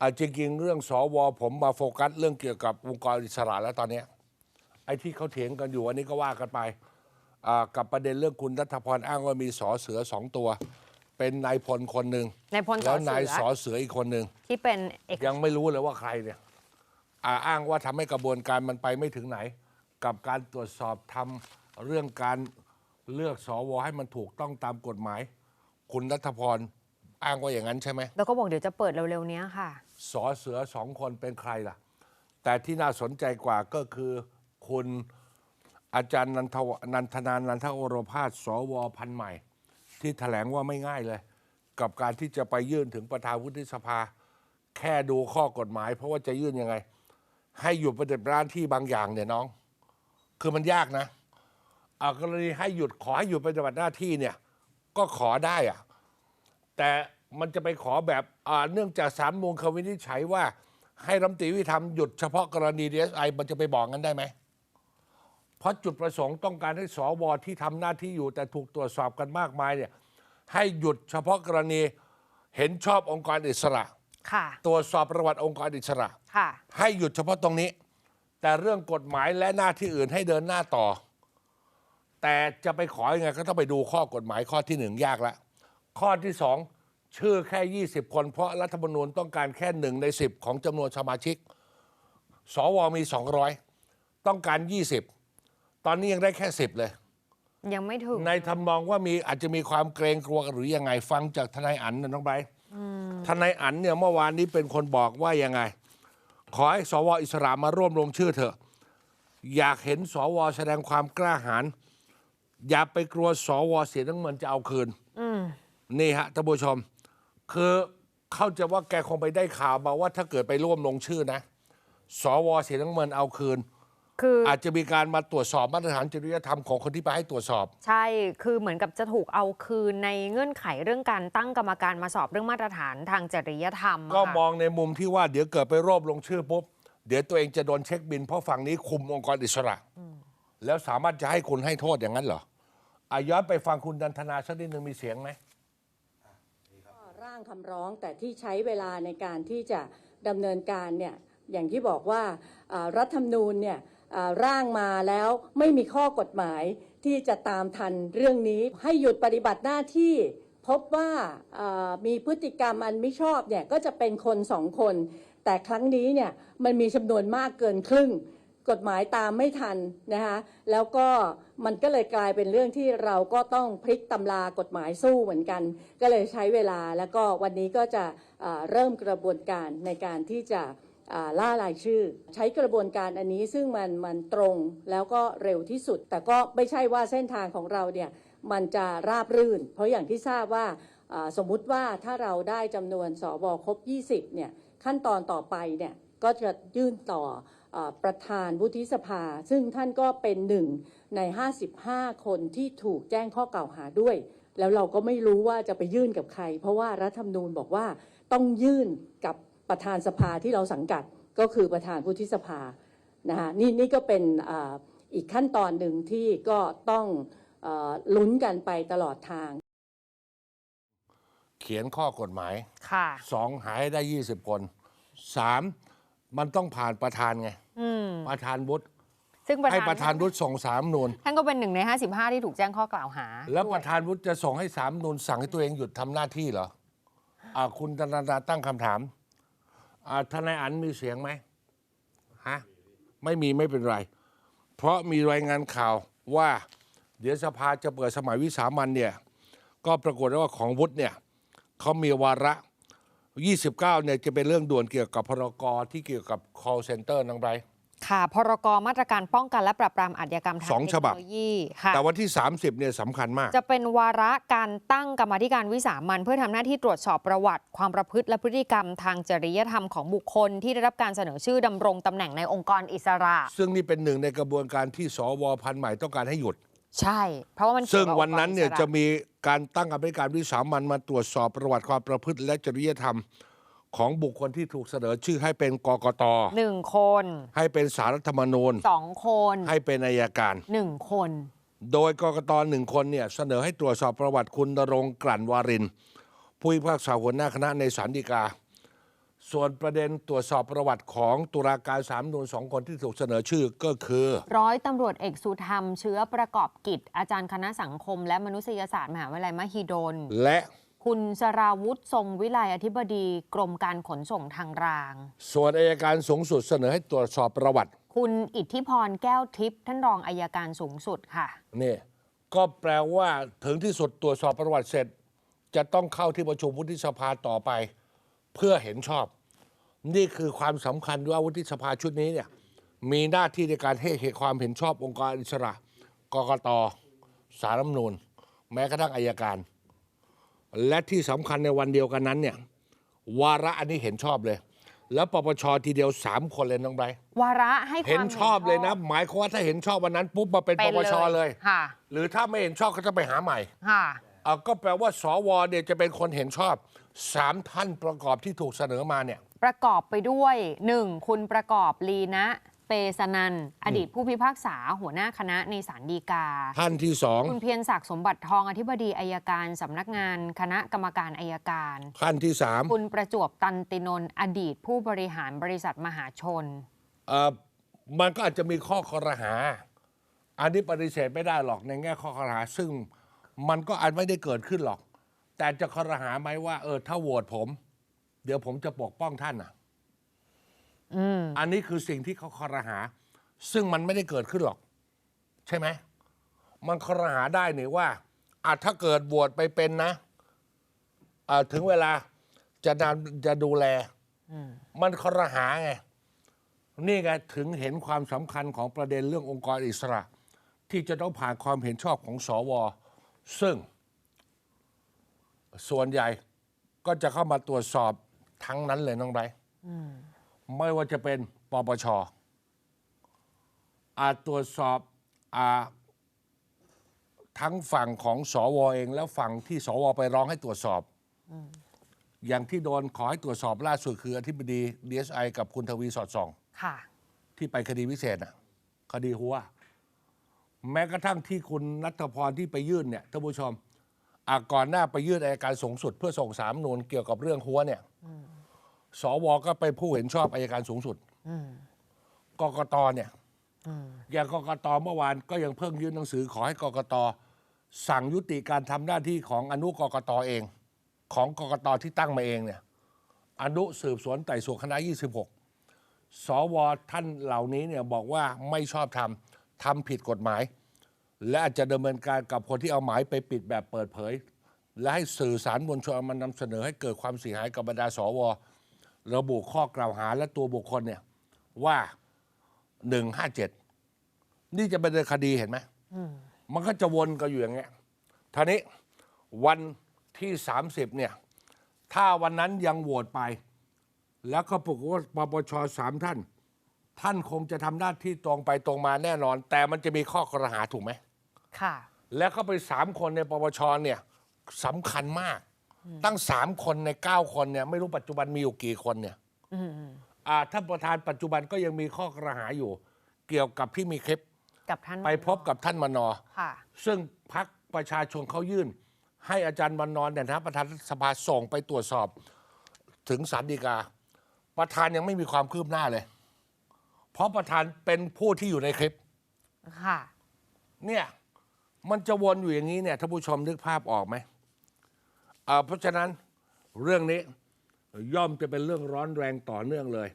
อะจริงๆเรื่องสวผมมาโฟกัส เรื่องเกี่ยวกับองค์กรอิสระแล้วตอนเนี้ยไอ้ที่เขาเถียงกันอยู่อันนี้ก็ว่ากันไปอ่ากับประเด็นเรื่องคุณรัฐพรอ้างว่ามีสอเสือสองตัว เป็นนายพลคนหนึ่งนายพลสอแล้วนายเสือสอเสืออีกคนหนึ่งที่เป็นเอกยังไม่รู้เลยว่าใครเนี่ยอ่าอ้างว่าทำให้กระบวนการมันไปไม่ถึงไหน กับการตรวจสอบทำเรื่องการเลือกสวให้มันถูกต้องตามกฎหมาย คุณรัฐพรอ้างว่าอย่างนั้นใช่ไหม แล้วก็บอกเดี๋ยวจะเปิดเร็วๆเนี้ยค่ะ สอเสือสองคนเป็นใครล่ะ แต่ที่น่าสนใจกว่าก็คือคุณอาจารย์นันทวนันทนานันทโอรพาสสวพันใหม่ ที่แถลงว่าไม่ง่ายเลย กับการที่จะไปยื่นถึงประธานวุฒิสภา แค่ดูข้อกฎหมาย เพราะว่าจะยื่นยังไง ให้หยุดปฏิบัติหน้าที่บางอย่างเนี่ยน้อง คือมันยากนะอากรณีให้หยุดขอให้หยุดปฏิบัติหน้าที่เนี่ย ก็ขอได้อะแต่ มันจะไปขอแบบอ่าเนื่องจากสารมูลควินิจฉัยว่า ให้รัฐมนตรีวิธรรมหยุดเฉพาะกรณีดีเอสไอมันจะไปบอกงั้นได้ไหมเพราะจุดประสงค์ต้องการให้สวที่ทำหน้าที่อยู่แต่ถูกตรวจสอบกันมากมายเนี่ยให้หยุดเฉพาะกรณีเห็นชอบองค์กรอิสระค่ะตรวจสอบประวัติองค์กรอิสระค่ะให้หยุดเฉพาะตรงนี้ แต่เรื่องกฎหมายและหน้าที่อื่นให้เดินหน้าต่อ แต่จะไปขออยังไงก็ต้องไปดูข้อกฎหมายข้อที่หนึ่งยากละข้อที่สอง ชื่อแค่ 20 คนเพราะรัฐธรรมนูญต้องการแค่หนึ่งใน 10 ของจำนวนสมาชิก สวมี 200 ต้องการ 20 ตอนนี้ยังได้แค่ 10 เลย ยังไม่ถึง ในทำนองว่ามีอาจจะมีความเกรงกลัวกันหรือยังไงฟังจากทนายอันนะน้องไบร์ททนายอันเนี่ยเมื่อวานนี้เป็นคนบอกว่ายังไง ขอให้สวอิสระมาร่วมลงชื่อเถอะ อยากเห็นสวแสดงความกล้าหาญอย่าไปกลัวสวเสียทั้งเงินจะเอาคืนอืมนี่ฮะท่านผู้ชม คือเข้าใจว่าแกคงไปได้ข่าวมาว่าถ้าเกิดไปร่วมลงชื่อนะ สวเสียทั้งเงินเอาคืน คืออาจจะมีการมาตรวจสอบมาตรฐานจริยธรรมของคนที่ไปให้ตรวจสอบ ใช่ คือเหมือนกับจะถูกเอาคืนในเงื่อนไขเรื่องการตั้งกรรมการมาสอบเรื่องมาตรฐานทางจริยธรรมะก็ค่ะ มองในมุมที่ว่าเดี๋ยวเกิดไปรวบลงชื่อปุ๊บ เดี๋ยวตัวเองจะโดนเช็คบินเพราะฝั่งนี้คุมองค์กรอิสระ แล้วสามารถจะให้คุณให้โทษอย่างนั้นเหรออาย้อนไปฟังคุณดันทนาสักนิดหนึ่งมีเสียงไหมร่างคำร้องแต่ที่ใช้เวลาในการที่จะดำเนินการเนี่ยอย่างที่บอกว่ารัฐธรรมนูญเนี่ยร่างมาแล้วไม่มีข้อกฎหมายที่จะตามทันเรื่องนี้ให้หยุดปฏิบัติหน้าที่พบว่ามีพฤติกรรมอันไม่ชอบเนี่ยก็จะเป็นคนสองคน แต่ครั้งนี้เนี่ยมันมีจำนวนมากเกินครึ่ง กฎหมายตามไม่ทันนะคะแล้วก็มันก็เลยกลายเป็นเรื่องที่เราก็ต้องพลิกตำรากฎหมายสู้เหมือนกัน ก็เลยใช้เวลาแล้วก็วันนี้ก็จะเริ่มกระบวนการในการที่จะล่ารายชื่อ ใช้กระบวนการอันนี้ซึ่งมันมันตรงแล้วก็เร็วที่สุด แต่ก็ไม่ใช่ว่าเส้นทางของเราเนี่ยมันจะราบรื่น เพราะอย่างที่ทราบว่าสมมุติว่าถ้าเราได้จำนวนสวครบ 20เนี่ยขั้นตอนต่อไปเนี่ยก็จะยื่นต่อ ประธานวุฒิสภา ซึ่งท่านก็เป็นหนึ่งใน 55 คนที่ถูกแจ้งข้อกล่าวหาด้วย แล้วเราก็ไม่รู้ว่าจะไปยื่นกับใคร เพราะว่ารัฐธรรมนูญบอกว่าต้องยื่นกับประธานสภาที่เราสังกัดก็คือประธานวุฒิสภานะคะนี่นี่ก็เป็นอาอีกขั้นตอนหนึ่งที่ก็ต้องเออลุ้นกันไปตลอดทาง เขียนข้อกฎหมายค่ะสองหาให้ได้ 20 คนสาม มันต้องผ่านประธานไงอืมประธานวุฒิซึ่งประให้ธานประธานวุฒิส่งสามนูนท่านก็เป็นหนึ่งใน 55 ที่ถูกแจ้งข้อกล่าวหาแล้วด้ยประธานวุฒิจะส่งให้สามนูนสั่งให้ตัวเองหยุดทำหน้าที่เหรออ่าคุณธนาดาตั้งคำถามอ่าทนายอันมีเสียงไหมฮะไม่มีไม่เป็นไร เพราะมีรายงานข่าวว่า เดี๋ยวสภาจะเปิดสมัยวิสามันเนี่ย ก็ปรากฏว่าของวุฒิเนี่ยเขามีวาระ 29เนี่ยจะเป็นเรื่องด่วนเกี่ยวกับพรกที่เกี่ยวกับ call center นังไบรท์ค่ะ พรกมาตรการป้องกันและปราบปรามอาชญากรรมทางสองเทคฉบับโนโลยีค่ะแต่วันที่ 30เนี่ยสำคัญมาก จะเป็นวาระการตั้งกรรมาธิการวิสามันเพื่อทำหน้าที่ตรวจสอบประวัติ ความประพฤติและพฤติกรรมทางจริยธรรมของบุคคล ที่ได้รับการเสนอชื่อดำรงตำแหน่งในองค์กรอิสระ ซึ่งนี่เป็นหนึ่งในกระบวนการที่สวพันธุ์ใหม่ต้องการให้หยุด ใช่ เพราะว่ามันเกี่ยซึ่งกับวันนั้นเนี่ยองค์กรจะอิสรมีการตั้งกรรมาธิการวิสามันมาตรวจสอบประวัติความประพฤติและจริยธรรม ของบุคคลที่ถูกเสนอชื่อให้เป็นกกตหนึ่งคน ให้เป็นสารรัฐธรรมนูญสองคน ให้เป็นอายการหนึ่งคน โดยกกตหนึ่งคนเนี่ยเสนอให้ตรวจสอบประวัติคุณณรงค์กลั่นวารินผู้พิพากษาหัวหน้าคณะในศาลฎีกา ส่วนประเด็นตรวจสอบประวัติของตุลาการสามนูนสองคนที่ถูกเสนอชื่อก็คือ ร้อยตำรวจเอกสุธรรม เชื้อประกอบกิจ อาจารย์คณะสังคม และมนุษยศาสตร์มหาวิทยาลัยมหิดล และ คุณสราวุธทรงวิไลอธิบดีกรมการขนส่งทางราง ส่วนอายการสูงสุดเสนอให้ตรวจสอบประวัติคุณอิทธิพรแก้วทิพย์ท่านรองอายการสูงสุดค่ะ นี่ก็แปลว่าถึงที่สุดตรวจสอบประวัติเสร็จ จะต้องเข้าที่ประชุมวุฒิสภาต่อไป เพื่อเห็นชอบ นี่คือความสำคัญว่าวุฒิสภาชุดนี้เนี่ยมีหน้าที่ในการให้เหตุความเห็นชอบองค์กรอิสระกกตสารรัฐธรรมนูญแม้กระทั่งอายการ และที่สำคัญในวันเดียวกันนั้นเนี่ยวาระอันนี้เห็นชอบเลย แล้วปปชทีเดียวสามคนเลยน้องไบรท์วาระให้ความเห็นชอบเลยนะ หมายความว่าถ้าเห็นชอบวันนั้นปุ๊บมาเป็นเป็ปนปชเลยค่ะหรือถ้าไม่เห็นชอบก็จะไปหาใหม่ค่ะ เอาก็แปลว่าสวเนี่ยจะเป็นคนเห็นชอบสามท่านประกอบที่ถูกเสนอมาเนี่ย ประกอบไปด้วย 1. คุณประกอบลีนะ เปสนันอดีตผู้พิพากษาหัวหน้าคณะในศาลฎีกา ท่านที่สองคุณเพียรศักดิ์สมบัติทองอธิบดีอายการสำนักงานคณะกรรมการอายการ ท่านที่สามคุณประจวบตันตินนท์อดีตผู้บริหารบริษัทมหาชนเอ่อมันก็อาจจะมีข้อคอรหา อันนี้ปฏิเสธไม่ได้หรอกในแง่ข้อคอรหาซึ่ง มันก็อาจไม่ได้เกิดขึ้นหรอก แต่จะคอรหาไหมว่า เออ ถ้าโหวตผม เดี๋ยวผมจะปกป้องท่านอะอืมอันนี้คือสิ่งที่เขาคอรหา ซึ่งมันไม่ได้เกิดขึ้นหรอก ใช่ไหมมันคอรหาได้นี่ว่าอาถ้าเกิดบวชไปเป็นนะอ่าถึงเวลาจะนำจะดูแลมันคอรหาไงนี่ไงถึงเห็นความสำคัญของประเด็นเรื่ององค์กรอิสระ ที่จะต้องผ่านความเห็นชอบของสว ซึ่ง ส่วนใหญ่ก็จะเข้ามาตรวจสอบทั้งนั้นเลยน้องไบรท์ไม่ว่าจะเป็นปปชอาจตรวจสอบอาทั้งฝั่งของสวเองแล้วฝั่งที่สวไปร้องให้ตรวจสอบ อย่างที่โดนขอให้ตรวจสอบล่าสุดคืออธิบดี DSI กับคุณทวีสอดส่องค่ะที่ไปคดีพิเศษน่ะ คดีหัว แม้กระทั่งที่คุณนัทพรที่ไปยื่นเนี่ยท่านผู้ชมอะก่อนหน้าไปยื่นอัยการสูงสุด เพื่อส่งสามนูนเกี่ยวกับเรื่องหัวเนี่ยสวก็ไปผู้เห็นชอบอัยการสูงสุดกกตเนี่ยอย่างกกตเมื่อวานก็ยังเพิ่งยื่นหนังสือขอให้กกตสั่งยุติการทำหน้าที่ของอนุกกตเอง ของกกตที่ตั้งมาเองเนี่ยอนุสืบสวนไต่สวนคณะ 26 สวท่านเหล่านี้เนี่ยบอกว่าไม่ชอบทำ ทำผิดกฎหมาย และอาจจะดำเนินการกับคนที่เอาหมายไปปิดแบบเปิดเผย และให้สื่อสารมวลชนเอามานำเสนอให้เกิดความเสียหายกับบรรดาสว ระบุข้อกล่าวหาและตัวบุคคลเนี่ยว่า157นี่จะเป็นคดีเห็นไหมมันก็จะวนกันอยู่อย่างเงี้ยท่านี้วันที่ 30เนี่ยถ้าวันนั้นยังโหวตไป แล้วก็ปรากฏว่าปปชสามท่าน ท่านคงจะทำหน้าที่ตรงไปตรงมาแน่นอน แต่มันจะมีข้อกระหาถูกไหม ค่ะ แล้วก็ไปสามคนในปปชเนี่ยสำคัญมาก ตั้งสามคนในเก้าคนเนี่ยไม่รู้ปัจจุบันมีอยู่กี่คนเนี่ยอ่าท่านประธานปัจจุบันก็ยังมีข้อกระหาอยู่ เกี่ยวกับที่มีคลิปกับท่านไปพบกับท่านมนอ ค่ะ ซึ่งพักประชาชนเขายื่น ให้อาจารย์วันนอนเนี่ยนะประธานรัฐสภาส่งไปตรวจสอบ ถึงสารดีกา ประธานยังไม่มีความคืบหน้าเลย เพราะประธานเป็นผู้ที่อยู่ในคลิป ค่ะ เนี่ย มันจะวนอยู่อย่างนี้เนี่ยท่านผู้ชมนึกภาพออกไหมอ่าเพราะฉะนั้นเรื่องนี้ย่อมจะเป็นเรื่องร้อนแรงต่อเนื่องเลย